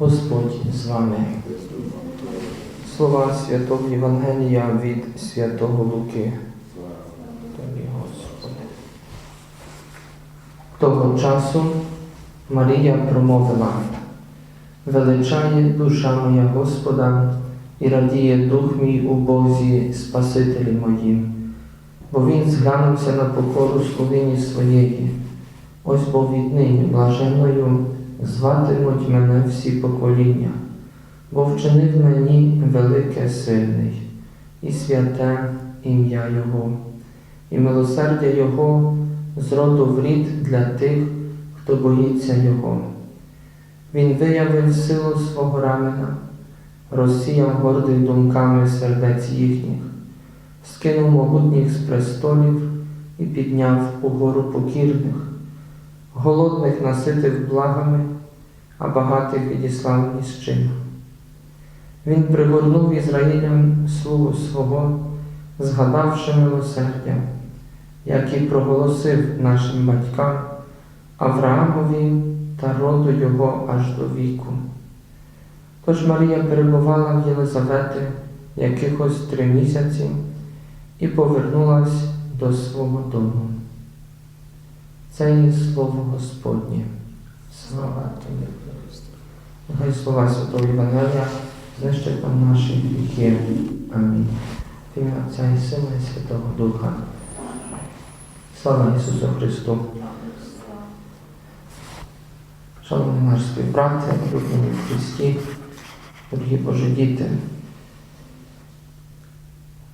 Господь з вами. Слова Святого Євангелія від Святого Луки. Тобі, Господи. Того часу Марія промовила, величає душа моя Господа і радіє дух мій у Бозі Спасителі моїм, бо Він зглянувся на покору слугині своєї. Ось бо віднині блаженною зватимуть мене всі покоління, бо вчинив мені велике сильний, і святе ім'я Його, і милосердя Його з роду в рід для тих, хто боїться Його. Він виявив силу свого рамена, розсіяв гордих думками сердець їхніх, скинув могутніх з престолів і підняв угору покірних голодних наситив благами, а багатих відіслав ні з чим. Він пригорнув Ізраїлям слугу свого, згадавши милосердя, як і проголосив нашим батькам, Авраамові та роду його аж до віку. Тож Марія перебувала в Єлизавети якихось три місяці і повернулась до свого дому. Це є слово Господнє. Слава Тобі, Христе. Нехай слова Святого Євангелія знищать нам наші гріхи. Амінь. В Отця і Сина і Святого Духа. Слава Ісусу Христу. Шановні наші співбрати, улюблені в Христі, дорогі Божі діти.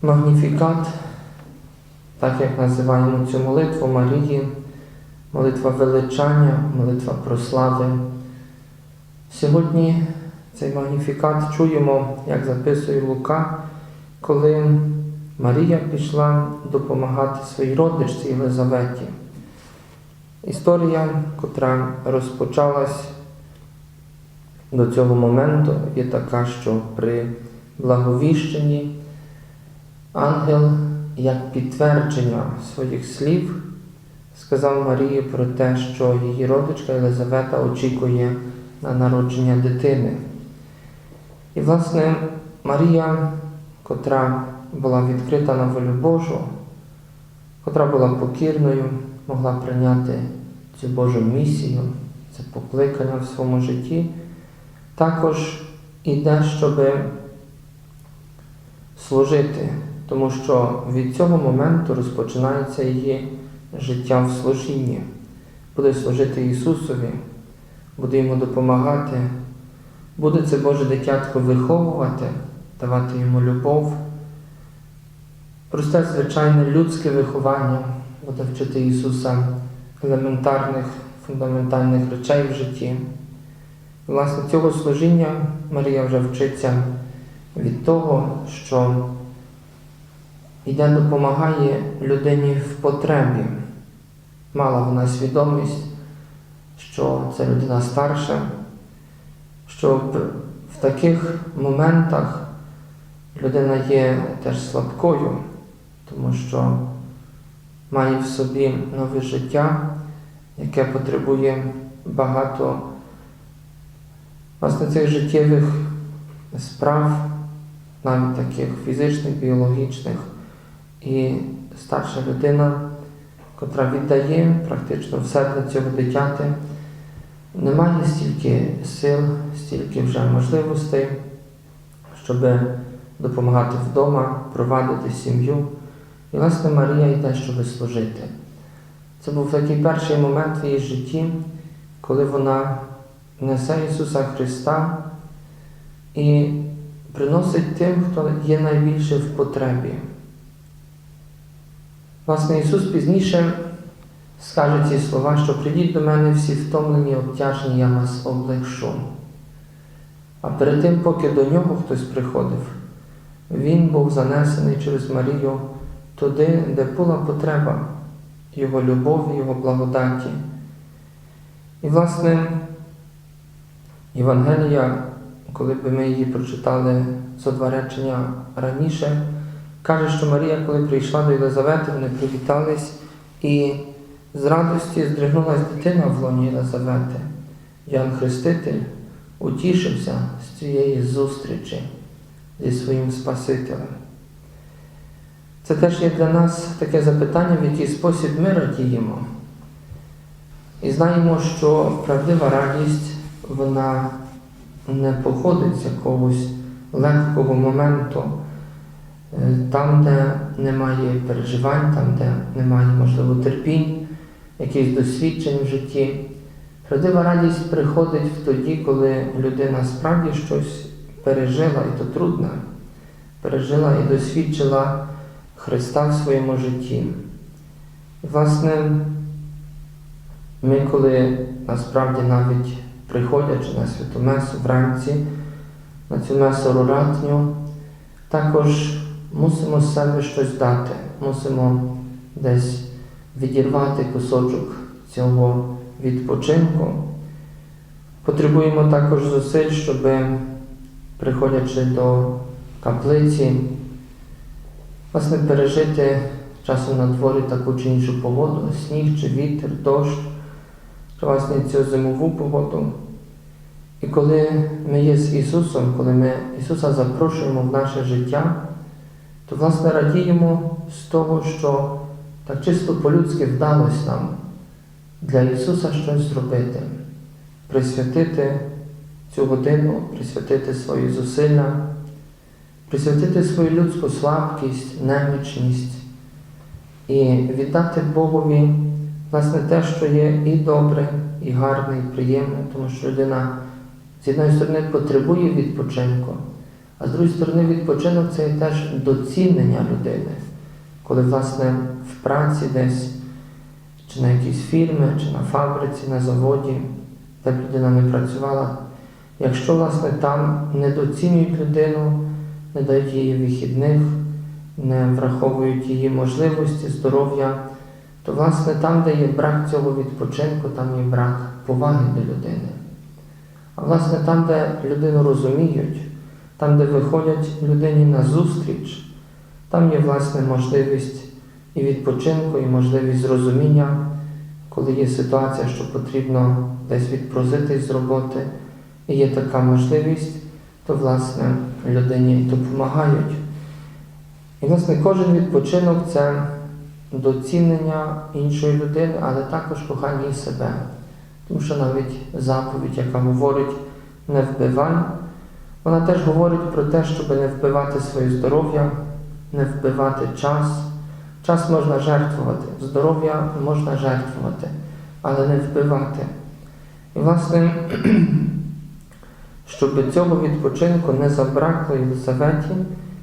Магніфікат, так як називаємо цю молитву Марії, молитва величання, молитва прослави. Сьогодні цей магніфікат чуємо, як записує Лука, коли Марія пішла допомагати своїй родичці Єлизаветі. Історія, котра розпочалась до цього моменту, є така, що при благовіщенні ангел як підтвердження своїх слів сказав Марії про те, що її родичка Єлизавета очікує на народження дитини. І, власне, Марія, котра була відкрита на волю Божу, котра була покірною, могла прийняти цю Божу місію, це покликання в своєму житті, також іде, щоб служити, тому що від цього моменту розпочинається її життя в служінні, буде служити Ісусові, буде йому допомагати, буде це Боже дитятко виховувати, давати йому любов. Просте, звичайне людське виховання буде вчити Ісуса елементарних, фундаментальних речей в житті. Власне, цього служіння Марія вже вчиться від того, що йде допомагає людині в потребі. Мала вона свідомість, що це людина старша, що в таких моментах людина є теж слабкою, тому що має в собі нове життя, яке потребує багато власне цих життєвих справ, навіть таких фізичних, біологічних. І старша людина, котра віддає практично все для цього дитяти, не має стільки сил, стільки вже можливостей, щоб допомагати вдома, провадити сім'ю. І, власне, Марія йде, щоб служити. Це був такий перший момент в її житті, коли вона несе Ісуса Христа і приносить тим, хто є найбільше в потребі. Власне, Ісус пізніше скаже ці слова, що прийдіть до мене всі втомлені, обтяжені, я вас облегшу. А перед тим, поки до нього хтось приходив, Він був занесений через Марію туди, де була потреба Його любові, Його благодаті. І, власне, Євангелія, коли б ми її прочитали зо два речення раніше, каже, що Марія, коли прийшла до Єлизавети, вони привітались, і з радості здригнулась дитина в лоні Єлизавети. Ян Хреститель утішився з цієї зустрічі зі своїм Спасителем. Це теж є для нас таке запитання, в який спосіб ми радіємо. І знаємо, що правдива радість, вона не походить з якогось легкого моменту, там, де немає переживань, там, де немає, можливо, терпінь, якихось досвідчень в житті. Правдива радість приходить тоді, коли людина справді щось пережила, і то трудно, пережила і досвідчила Христа в своєму житті. Власне, ми, коли насправді навіть приходячи на святу Месу вранці, на цю месу роратню, також мусимо з себе щось дати, мусимо десь відірвати кусочок цього відпочинку. Потребуємо також зусиль, щоб, приходячи до каплиці, власне, пережити часом на дворі таку чи іншу погоду, сніг чи вітер, дощ, чи власне цю зимову погоду. І коли ми є з Ісусом, коли ми Ісуса запрошуємо в наше життя, то власне радіємо з того, що так чисто по-людськи вдалося нам для Ісуса щось зробити, присвятити цю годину, присвятити свої зусилля, присвятити свою людську слабкість, немічність і віддати Богові власне те, що є і добре, і гарне, і приємне, тому що людина з однієї сторони потребує відпочинку, а з другої сторони відпочинок це є теж доцінення людини, коли, власне, в праці десь, чи на якійсь фірмі, чи на фабриці, на заводі, де б людина не працювала, якщо, власне, там не доцінюють людину, не дають їй вихідних, не враховують її можливості, здоров'я, то, власне, там, де є брак цього відпочинку, там є брак поваги до людини. А власне там, де людину розуміють, там, де виходять людині на зустріч, там є власне можливість і відпочинку, і можливість зрозуміння, коли є ситуація, що потрібно десь відпроситись з роботи, і є така можливість, то власне людині допомагають. І, власне, кожен відпочинок це доцінення іншої людини, але також кохання себе. Тому що навіть заповідь, яка говорить не вбивай, вона теж говорить про те, щоб не вбивати своє здоров'я, не вбивати час. Час можна жертвувати, здоров'я можна жертвувати, але не вбивати. І, власне, щоб цього відпочинку не забракло Єлизаветі,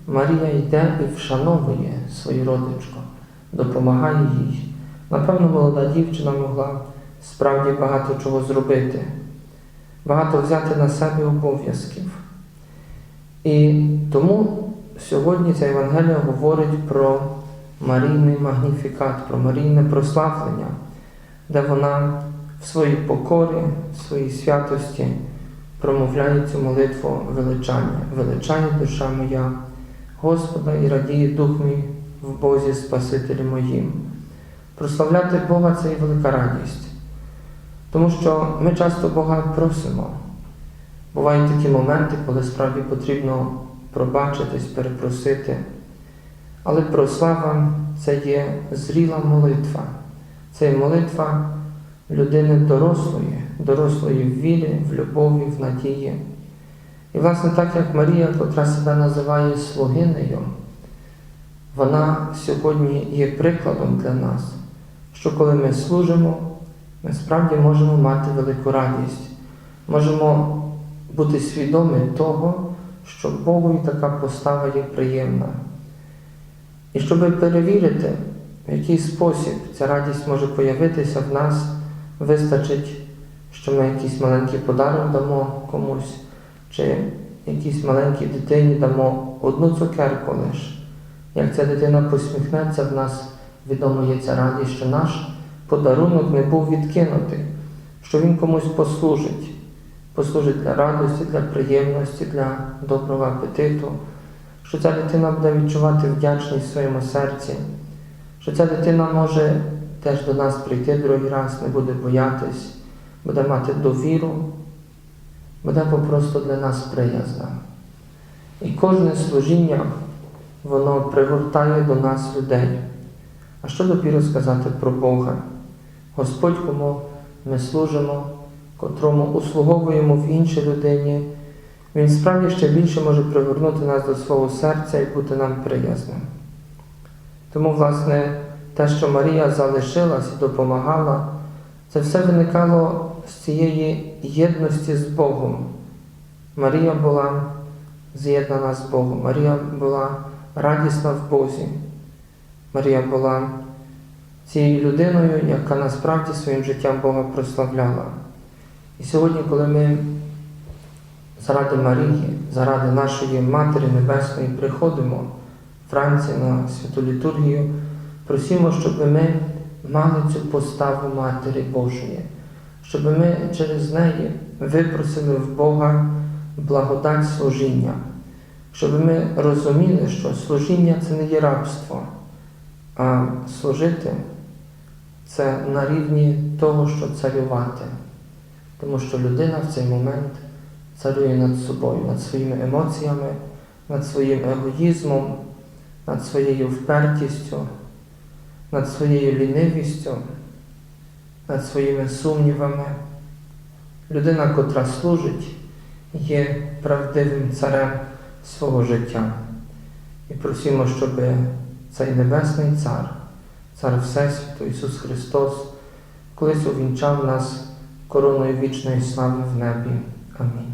Марія йде і вшановує свою родичку, допомагає їй. Напевно, молода дівчина могла справді багато чого зробити, багато взяти на себе обов'язків. І тому сьогодні ця Євангелія говорить про Марійний магніфікат, про Марійне прославлення, де вона в своїй покорі, в своїй святості промовляє цю молитву величання. Величає душа моя, Господа і радіє дух мій в Бозі Спасителі моїм. Прославляти Бога це і велика радість. Тому що ми часто Бога просимо. Бувають такі моменти, коли справді потрібно пробачитись, перепросити. Але прослава це є зріла молитва. Це є молитва людини дорослої, дорослої в вірі, в любові, в надії. І, власне, так як Марія, котра себе називає слугинею, вона сьогодні є прикладом для нас, що коли ми служимо, ми справді можемо мати велику радість, можемо бути свідомі того, що Богу і така постава є приємна. І щоб перевірити, в який спосіб ця радість може появитися в нас, вистачить, що ми якийсь маленький подарок дамо комусь, чи якійсь маленькій дитині дамо одну цукерку лише. Як ця дитина посміхнеться, в нас відомо є ця радість, що наш подарунок не був відкинутий, що він комусь послужить, послужить для радості, для приємності, для доброго апетиту, що ця дитина буде відчувати вдячність в своєму серці, що ця дитина може теж до нас прийти другий раз, не буде боятись, буде мати довіру буде попросту для нас приязна. І кожне служіння, воно пригортає до нас людей. А що допіру сказати про Бога? Господь, кому ми служимо, котрому услуговуємо в іншій людині, Він справді ще більше може пригорнути нас до свого серця і бути нам приязним. Тому, власне, те, що Марія залишилась і допомагала, це все виникало з цієї єдності з Богом. Марія була з'єднана з Богом, Марія була радісна в Бозі. Марія була цією людиною, яка насправді своїм життям Бога прославляла. І сьогодні, коли ми заради Марії, заради нашої Матері Небесної приходимо вранці на святу літургію, просимо, щоб ми мали цю поставу Матері Божої, щоб ми через неї випросили в Бога благодать служіння, щоб ми розуміли, що служіння це не є рабство, а служити це на рівні того, що царювати. Тому що людина в цей момент царює над собою, над своїми емоціями, над своїм егоїзмом, над своєю впертістю, над своєю лінивістю, над своїми сумнівами. Людина, котра служить, є правдивим царем свого життя. І просимо, щоб цей Небесний Цар, Цар Всесвіту Ісус Христос, колись увінчав нас короною вічної слави в небі. Амінь.